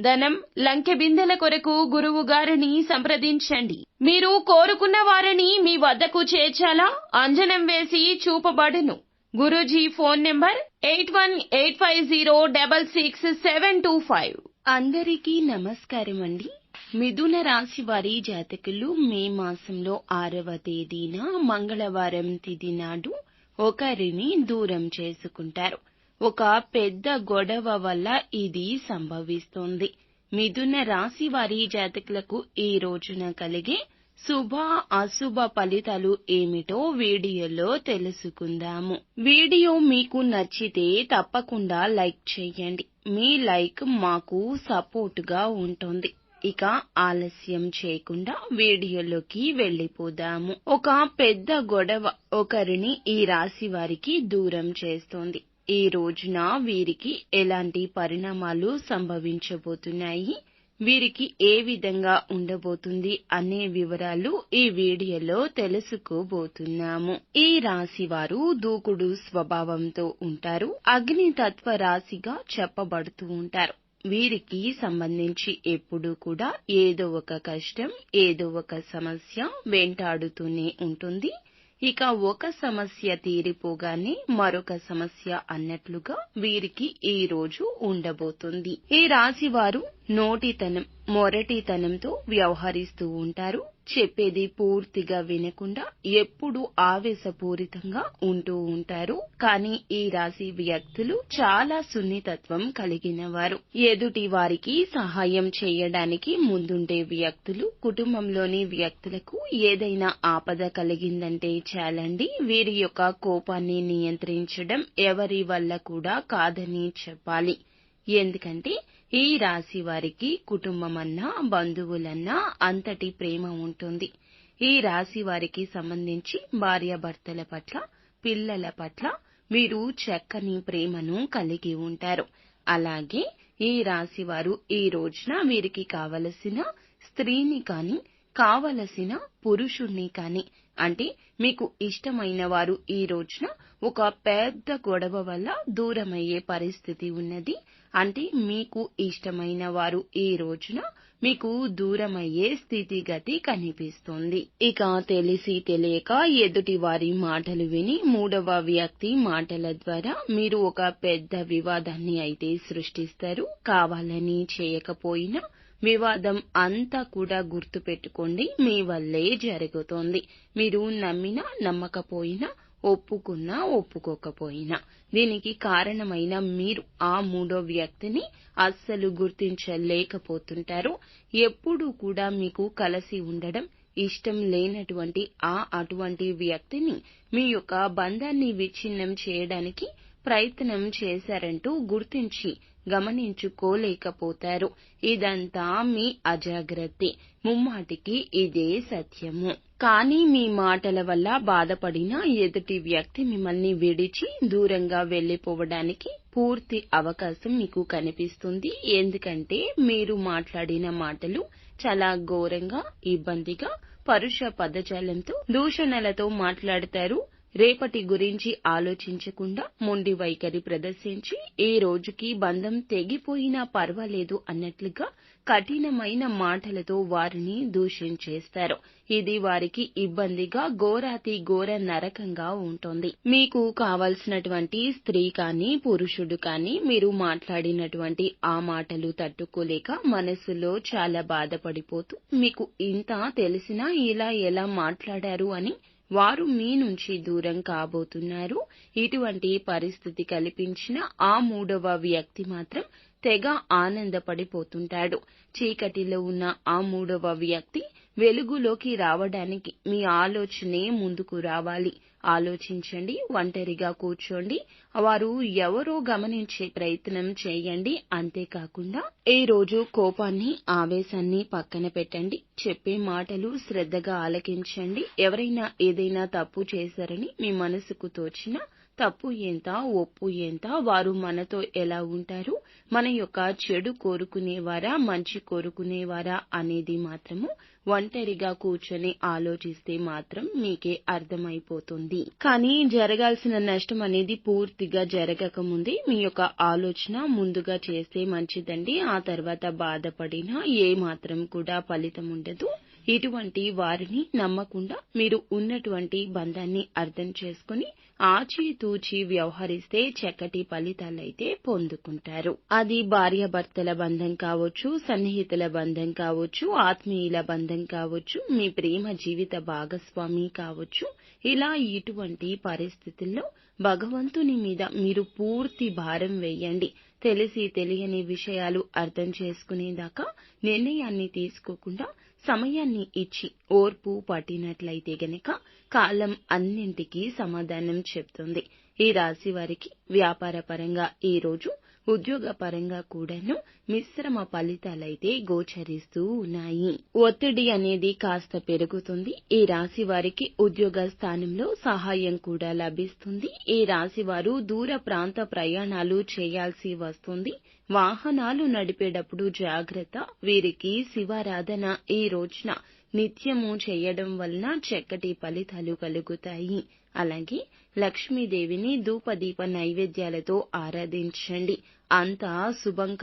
ధనం లంకె బిందెల కొరకు గురువు గారిని సంప్రదించండి. మీరు కోరుకున్న వారిని మీ వద్దకు చేర్చాలా? అంజనం వేసి చూపబడును. Guruji phone number eight one eight five zero double six seven two five. అందరికీ నమస్కారం అండి. మిథున రాశి వారి జాతకులు మే మాసంలో ఆరవ తేదీన మంగళవారం తిథి నాడు ఒకరిని దూరం చేసుకుంటారు. ఒక పెద్ద గొడవ వల్ల ఇది సంభవిస్తుంది. మిథున రాశి వారి జాతకులకు ఈ రోజున కలిగే శుభ అశుభ ఫలితాలు ఏమిటో వీడియోలో తెలుసుకుందాము. వీడియో మీకు నచ్చితే తప్పకుండా లైక్ చేయండి. మీ లైక్ మాకు సపోర్ట్గా ఉంటుంది. ఇక ఆలస్యం చేయకుండా వీడియోలోకి వెళ్ళిపోదాము ఒక పెద్ద గొడవ ఒకరిని ఈ రాశి వారికి దూరం చేస్తుంది. ఈ రోజున వీరికి ఎలాంటి పరిణామాలు సంభవించబోతున్నాయి? వీరికి ఏ విధంగా ఉండబోతుంది అనే వివరాలు ఈ వీడియోలో తెలుసుకోబోతున్నాము. ఈ రాశి వారు దూకుడు స్వభావంతో ఉంటారు. అగ్నితత్వ రాశిగా చెప్పబడుతూ ఉంటారు. వీరికి సంబంధించి ఎప్పుడూ కూడా ఏదో ఒక కష్టం ఏదో ఒక సమస్య వెంటాడుతూనే ఉంటుంది. ఇక ఒక సమస్య తీరిపోగానే మరొక సమస్య అన్నట్లుగా వీరికి ఈ రోజు ఉండబోతుంది. ఈ రాశి వారు నోటితనం మొరటితనంతో వ్యవహరిస్తూ ఉంటారు. చెప్పేది పూర్తిగా వినకుండా ఎప్పుడు ఆవేశపూరితంగా ఉంటూ ఉంటారు. కానీ ఈ రాశి వ్యక్తులు చాలా సున్నితత్వం కలిగిన వారు ఎదుటి వారికి సహాయం చేయడానికి ముందుండే వ్యక్తులు కుటుంబంలోని వ్యక్తులకు ఏదైనా ఆపద కలిగిందంటే చాలండి. వీరి యొక్క కోపాన్ని నియంత్రించడం ఎవరి వల్ల కూడా కాదని చెప్పాలి. ఎందుకంటే ఈ రాశి వారికి కుటుంబమన్నా బంధువులన్నా అంతటి ప్రేమ ఉంటుంది. ఈ రాశి వారికి సంబంధించి భార్యాభర్తల పట్ల పిల్లల పట్ల మీరు చక్కని ప్రేమను కలిగి ఉంటారు. అలాగే ఈ రాశి వారు ఈ రోజున వీరికి కావలసిన స్త్రీని కాని కావలసిన పురుషుణ్ణి కానీ అంటే మీకు ఇష్టమైన వారు ఈ రోజున ఒక పెద్ద గొడవ వల్ల దూరమయ్యే పరిస్థితి ఉన్నది. అంటే మీకు ఇష్టమైన వారు ఈ రోజున మీకు దూరమయ్యే స్థితిగతి కనిపిస్తుంది. ఇక తెలిసి తెలియక ఎదుటి వారి మాటలు విని మూడవ వ్యక్తి మాటల ద్వారా మీరు ఒక పెద్ద వివాదాన్ని అయితే సృష్టిస్తారు. కావాలని చేయకపోయినా వివాదం అంతా కూడా గుర్తుపెట్టుకోండి మీ వల్లే జరుగుతోంది. మీరు నమ్మినా నమ్మకపోయినా ఒప్పుకున్నా ఒప్పుకోకపోయినా. దీనికి కారణమైన మీరు ఆ మూడో వ్యక్తిని అస్సలు గుర్తించలేకపోతుంటారు. ఎప్పుడూ కూడా మీకు కలిసి ఉండడం ఇష్టం లేనటువంటి ఆ అటువంటి వ్యక్తిని మీ యొక్క బంధాన్ని విచ్ఛిన్నం చేయడానికి ప్రయత్నం చేశారంటూ గుర్తించి గమనించుకోలేకపోతారు. ఇదంతా మీ అజాగ్రత్తే. ముమ్మాటికి ఇదే సత్యము. కానీ మీ మాటల వల్ల బాధపడిన ఎదుటి వ్యక్తి మిమ్మల్ని విడిచి దూరంగా వెళ్ళిపోవడానికి పూర్తి అవకాశం మీకు కనిపిస్తుంది. ఎందుకంటే మీరు మాట్లాడిన మాటలు చాలా ఘోరంగా ఇబ్బందిగా పరుష పదజాలంతో దూషణలతో మాట్లాడతారు. రేపటి గురించి ఆలోచించకుండా మొండి వైఖరి ప్రదర్శించి ఈ రోజుకి బంధం తెగిపోయినా పర్వాలేదు అన్నట్లుగా కఠినమైన మాటలతో వారిని దూషించేస్తారు ఇది వారికి ఇబ్బందిగా ఘోరాతి ఘోర నరకంగా ఉంటుంది. మీకు కావలసినటువంటి స్త్రీ కానీ పురుషుడు కానీ మీరు మాట్లాడినటువంటి ఆ మాటలు తట్టుకోలేక మనసులో చాలా బాధపడిపోతూ మీకు ఇంత తెలిసినా ఇలా ఎలా మాట్లాడారు అని వారు మీ నుంచి దూరం కాబోతున్నారు. ఇటువంటి పరిస్థితి కల్పించిన ఆ మూడవ వ్యక్తి మాత్రం తెగ ఆనందపడిపోతుంటాడు. చీకటిలో ఉన్న ఆ మూడవ వ్యక్తి వెలుగులోకి రావడానికి మీ ఆలోచనే ముందుకు రావాలి. ఆలోచించండి ఒంటరిగా కూర్చోండి. వారు ఎవరో గమనించే ప్రయత్నం చేయండి. అంతేకాకుండా ఈ రోజు కోపాన్ని ఆవేశాన్ని పక్కన పెట్టండి. చెప్పే మాటలు శ్రద్ధగా ఆలకించండి. ఎవరైనా ఏదైనా తప్పు చేశారని మీ మనసుకు తోచిన తప్పు ఎంత ఒప్పు ఎంత వారు మనతో ఎలా ఉంటారు? మన యొక్క చెడు కోరుకునేవారా? మంచి కోరుకునేవారా? అనేది మాత్రము ఒంటరిగా కూర్చొని ఆలోచిస్తే మాత్రం మీకే అర్థమైపోతుంది. కానీ జరగాల్సిన నష్టం అనేది పూర్తిగా జరగకముందే మీ యొక్క ఆలోచన ముందుగా చేస్తే మంచిదండి. ఆ తర్వాత బాధపడినా ఏ మాత్రం కూడా ఫలితం ఉండదు. ఇటువంటి వారిని నమ్మకుండా మీరు ఉన్నటువంటి బంధాన్ని అర్థం చేసుకుని ఆచితూచి వ్యవహరిస్తే చక్కటి ఫలితాలైతే పొందుకుంటారు. అది భార్యాభర్తల బంధం కావచ్చు సన్నిహితుల బంధం కావచ్చు ఆత్మీయుల బంధం కావచ్చు మీ ప్రేమ జీవిత భాగస్వామి కావచ్చు. ఇలా ఇటువంటి పరిస్థితుల్లో భగవంతుని మీద మీరు పూర్తి భారం వేయండి. తెలిసి తెలియని విషయాలు అర్థం చేసుకునేదాకా నిర్ణయాన్ని తీసుకోకుండా సమయాన్ని ఇచ్చి ఓర్పు పట్టినట్లయితే గనక కాలం అన్నింటికీ సమాధానం చెప్తుంది. ఈ రాశి వారికి వ్యాపార పరంగా ఈ రోజు ఉద్యోగ పరంగా కూడాను మిశ్రమ ఫలితాలైతే గోచరిస్తూ ఉన్నాయి. ఒత్తిడి అనేది కాస్త పెరుగుతుంది. ఈ రాశి వారికి ఉద్యోగ స్థానంలో సహాయం కూడా లభిస్తుంది. ఈ రాశి వారు దూర ప్రాంత ప్రయాణాలు చేయాల్సి వస్తుంది. వాహనాలు నడిపేటప్పుడు జాగ్రత్త. వీరికి శివారాధన ఈ రోజున నిత్యము చేయడం వలన చక్కటి ఫలితాలు కలుగుతాయి. అలాగే లక్ష్మీదేవిని ధూపదీప నైవేద్యాలతో ఆరాధించండి. అంతా శుభం